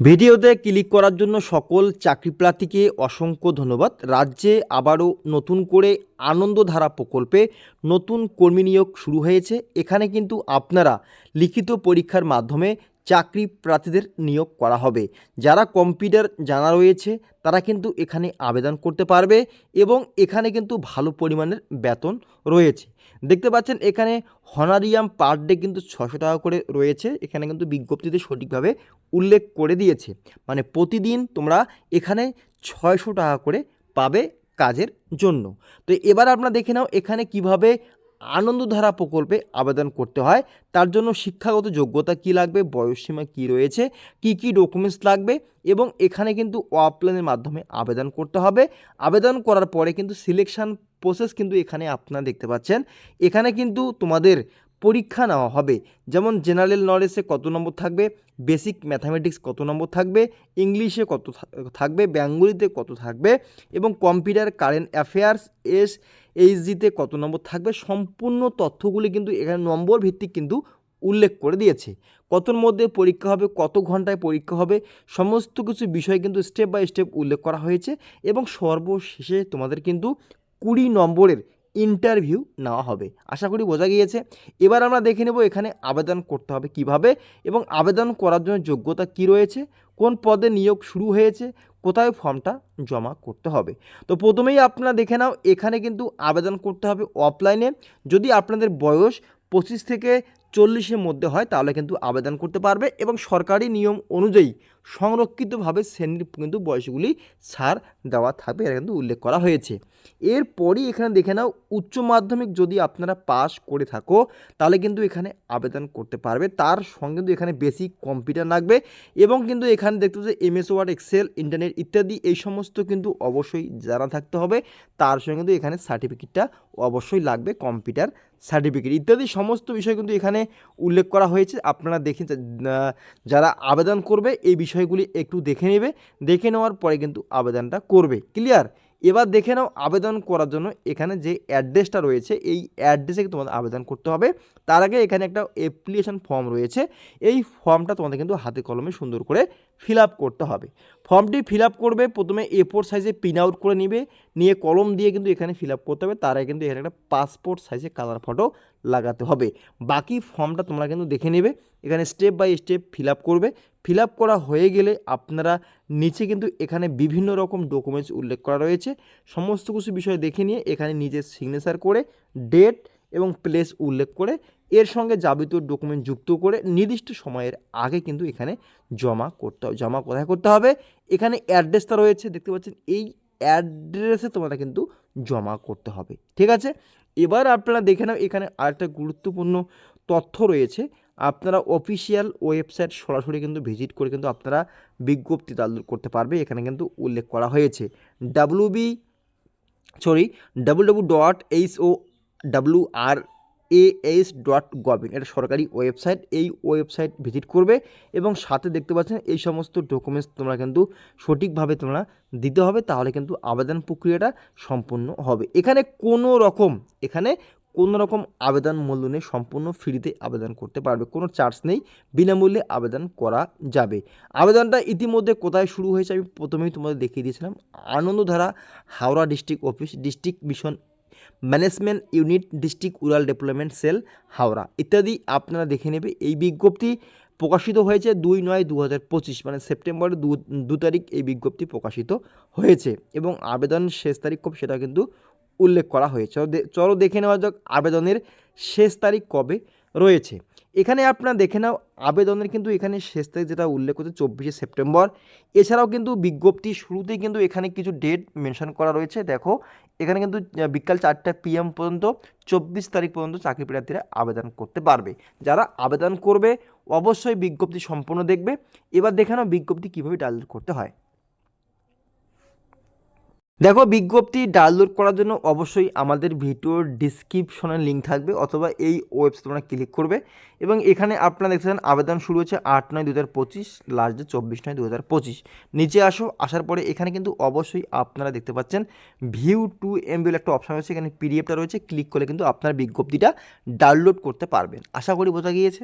ভিডিওতে ক্লিক করার জন্য সকল চাকরিপ্রার্থীকে অসংখ্য ধন্যবাদ। রাজ্যে আবারও নতুন করে আনন্দধারা প্রকল্পে নতুন কর্মী নিয়োগ শুরু হয়েছে। এখানে কিন্তু আপনারা লিখিত পরীক্ষার মাধ্যমে চাকরি প্রার্থীদের নিয়োগ করা হবে। যারা কম্পিউটার জানা রয়েছে, তারা কিন্তু এখানে আবেদন করতে পারবে এবং এখানে কিন্তু ভালো পরিমাণের বেতন রয়েছে। দেখতে পাচ্ছেন, এখানে হনারিয়াম পার ডে কিন্তু ছশো টাকা করে রয়েছে। এখানে কিন্তু বিজ্ঞপ্তিতে সঠিকভাবে উল্লেখ করে দিয়েছে। মানে প্রতিদিন তোমরা এখানে ছয়শো টাকা করে পাবে কাজের জন্য। তো এবার আপনারা দেখে নাও এখানে কীভাবে আনন্দধারা প্রকল্পে আবেদন করতে হয়। তার জন্য শিক্ষাগত যোগ্যতা কি লাগবে বয়সসীমা কি রয়েছে, কি কি ডকুমেন্টস লাগবে এবং এখানে কিন্তু অফলাইনের মাধ্যমে আবেদন করতে হবে। আবেদন করার পরে কিন্তু সিলেকশন প্রসেস কিন্তু এখানে আপনারা দেখতে পাচ্ছেন। এখানে কিন্তু তোমাদের পরীক্ষা নেওয়া হবে। যেমন জেনারেল নলেজে কত নম্বর থাকবে বেসিক ম্যাথামেটিক্স কত নম্বর থাকবে ইংলিশে কত থাকবে বেঙ্গলিতে কত থাকবে এবং কম্পিউটার কারেন্ট অ্যাফেয়ার্স এস এইচজিতে কত নম্বর থাকবে? সম্পূর্ণ তথ্যগুলি কিন্তু এখানে নম্বর ভিত্তিক কিন্তু উল্লেখ করে দিয়েছে। কতর মধ্যে পরীক্ষা হবে? কত ঘন্টায় পরীক্ষা হবে? সমস্ত কিছু বিষয় কিন্তু স্টেপ বাই স্টেপ উল্লেখ করা হয়েছে এবং সর্বশেষে তোমাদের কিন্তু কুড়ি নম্বরের ইন্টারভিউ নেওয়া হবে। আশা করি বোঝা গিয়েছে। এবার আমরা দেখে নেব এখানে আবেদন করতে হবে কীভাবে এবং আবেদন করার জন্য যোগ্যতা কি রয়েছে, কোন পদে নিয়োগ শুরু হয়েছে, কোথায় ফর্মটা জমা করতে হবে। তো প্রথমেই আপনারা দেখে নাও, এখানে কিন্তু আবেদন করতে হবে অফলাইনে। যদি আপনাদের বয়স পঁচিশ থেকে চল্লিশের মধ্যে হয়, তাহলে কিন্তু আবেদন করতে পারবে এবং সরকারি নিয়ম অনুযায়ী সংরক্ষিতভাবে শ্রেণির কিন্তু বয়সগুলি ছাড় দেওয়া থাকবে, এটা কিন্তু উল্লেখ করা হয়েছে। এরপরই এখানে দেখে নাও, উচ্চ মাধ্যমিক যদি আপনারা পাস করে থাকো, তাহলে কিন্তু এখানে আবেদন করতে পারবে। তার সঙ্গে কিন্তু এখানে বেসিক কম্পিউটার লাগবে এবং কিন্তু এখানে দেখতে পাচ্ছি এমএস, ওয়ার্ড, এক্সেল, ইন্টারনেট ইত্যাদি, এই সমস্ত কিন্তু অবশ্যই জানা থাকতে হবে। তার সঙ্গে কিন্তু এখানে সার্টিফিকেটটা অবশ্যই লাগবে কম্পিউটার সার্টিফিকেট ইত্যাদি সমস্ত বিষয় কিন্তু এখানে উল্লেখ করা হয়েছে। আপনারা দেখে যারা আবেদন করবে, এই বিষয়গুলি একটু দেখে নেবে। দেখে নেওয়ার পরে কিন্তু আবেদনটা করবে। ক্লিয়ার এবার দেখে নাও আবেদন করার জন্য এখানে যে অ্যাড্রেসটা রয়েছে, এই অ্যাড্রেসে তোমাদের আবেদন করতে হবে? তার আগে এখানে একটা অ্যাপ্লিকেশন ফর্ম রয়েছে। এই ফর্মটা তোমাদের কিন্তু হাতে কলমে সুন্দর করে ফিল আপ করতে হবে। ফর্মটি ফিল আপ করবে, প্রথমে এ ফোর সাইজে প্রিন্ট আউট করে নিবে। নিয়ে কলম দিয়ে কিন্তু এখানে ফিল আপ করতে হবে। তার আগে কিন্তু এখানে একটা পাসপোর্ট সাইজে কালার ফটো লাগাতে হবে। বাকি ফর্মটা তোমরা কিন্তু দেখে নেবে। এখানে step by step fill up করবে। ফিল আপ করা হয়ে গেলে আপনারা নিচে কিন্তু এখানে বিভিন্ন রকম ডকুমেন্টস উল্লেখ করা রয়েছে। সমস্ত কিছু বিষয় দেখে নিয়ে এখানে নিজের সিগনেচার করে ডেট এবং প্লেস উল্লেখ করে, এর সঙ্গে যাবতীয় ডকুমেন্ট যুক্ত করে নির্দিষ্ট সময়ের আগে কিন্তু এখানে জমা করতে হবে। জমা কোথায় করতে হবে? এখানে অ্যাড্রেসটা রয়েছে, দেখতে পাচ্ছেন? এই অ্যাড্রেসে তোমাদের কিন্তু জমা করতে হবে। ঠিক আছে? এবার আপনারা দেখে নাও, এখানে আরেকটা গুরুত্বপূর্ণ তথ্য রয়েছে। আপনারা অফিসিয়াল ওয়েবসাইট সরাসরি কিন্তু ভিজিট করে কিন্তু আপনারা বিজ্ঞপ্তি ডাউনলোড করতে পারবে। এখানে কিন্তু উল্লেখ করা হয়েছে। W B sorry W W dot H O W R A H dot govern এটা সরকারি ওয়েবসাইট এই ওয়েবসাইট ভিজিট করবে এবং সাথে দেখতে পাচ্ছেন এই সমস্ত ডকুমেন্টস তোমরা কিন্তু সঠিকভাবে তোমরা দিতে হবে, তাহলে কিন্তু আবেদন প্রক্রিয়াটা সম্পূর্ণ হবে। এখানে কোনো রকম, এখানে কোনো রকম আবেদন মূল্য নেই, সম্পূর্ণ ফ্রিতে আবেদন করতে পারবে। কোনো চার্জ নেই, বিনামূল্যে আবেদন করা যাবে। আবেদনটা ইতিমধ্যে কোথায় শুরু হয়েছে আমি প্রথমেই তোমাদের দেখিয়ে দিয়েছিলাম। Anandadhara, Howrah district office, district mission management unit, district rural development cell, Howrah. ইত্যাদি আপনারা দেখে নেবে। এই বিজ্ঞপ্তি প্রকাশিত হয়েছে দুই নয় দু হাজার পঁচিশ মানে সেপ্টেম্বরের দু দু তারিখ এই বিজ্ঞপ্তি প্রকাশিত হয়েছে। এবং আবেদন শেষ তারিখ কবে সেটা কিন্তু উল্লেখ করা হয়েছে। চলো দেখে নেওয়া যাক আবেদনের শেষ তারিখ কবে রয়েছে। এখানে আপনারা দেখে নাও, আবেদনের কিন্তু এখানে শেষ তারিখ যেটা উল্লেখ করছে চব্বিশে সেপ্টেম্বর। এছাড়াও কিন্তু বিজ্ঞপ্তি শুরুতেই কিন্তু এখানে কিছু ডেট মেনশন করা রয়েছে। দেখো, এখানে কিন্তু বিকাল চারটা পিএম পর্যন্ত, চব্বিশ তারিখ পর্যন্ত চাকরি প্রার্থীরা আবেদন করতে পারবে। যারা আবেদন করবে, অবশ্যই বিজ্ঞপ্তি সম্পূর্ণ দেখবে। এবার দেখে নাও বিজ্ঞপ্তি কীভাবে ডাউনলোড করতে হয়। দেখো, বিজ্ঞপ্তি ডাউনলোড করার জন্য অবশ্যই আমাদের ভিডিওর ডিসক্রিপশনে লিঙ্ক থাকবে অথবা এই ওয়েবসাইট তোমরা ক্লিক করবে এবং এখানে আপনারা দেখছেন আবেদন শুরু হচ্ছে আট নয় দু হাজার পঁচিশ লাস্ট ডে চব্বিশ নয় দু হাজার পঁচিশ। নিচে আসো, আসার পরে এখানে কিন্তু অবশ্যই আপনারা দেখতে পাচ্ছেন ভিউ টু এমবিএল একটা অপশন রয়েছে, এখানে পিডিএফটা রয়েছে ক্লিক করলে কিন্তু আপনার বিজ্ঞপ্তিটা ডাউনলোড করতে পারবেন। আশা করি বোঝা গিয়েছে।